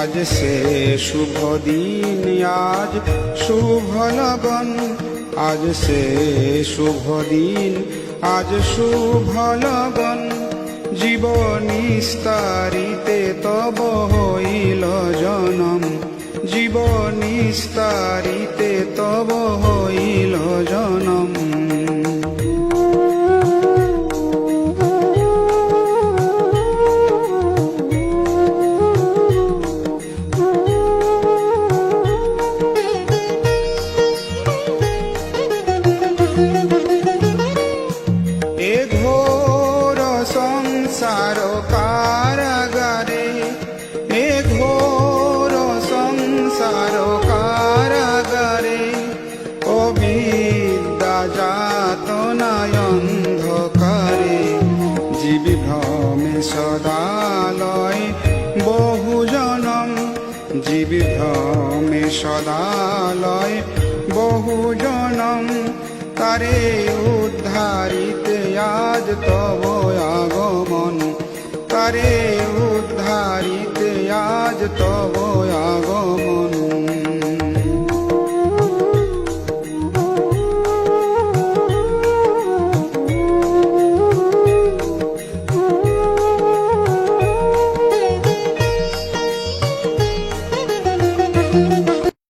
আজ সে শুভ দিন, আজ শুভ লগন। আজ সে শুভ দিন, আজ শুভ লগন। জীবনিস্তারিতে তব হইল জনম। জীবনিস্তারিতে এ ঘোর সংসার কারাগারে, এ ঘোর সংসার কারাগারে জাত অন্ধকারে, জীবি ভ্রমে সদালয় বহু জনম ভ্রমে সদালয় বহু জনম তারে উদ্ধারিতে আজ তব আগমন। তারে উদ্ধারিতে আজ তব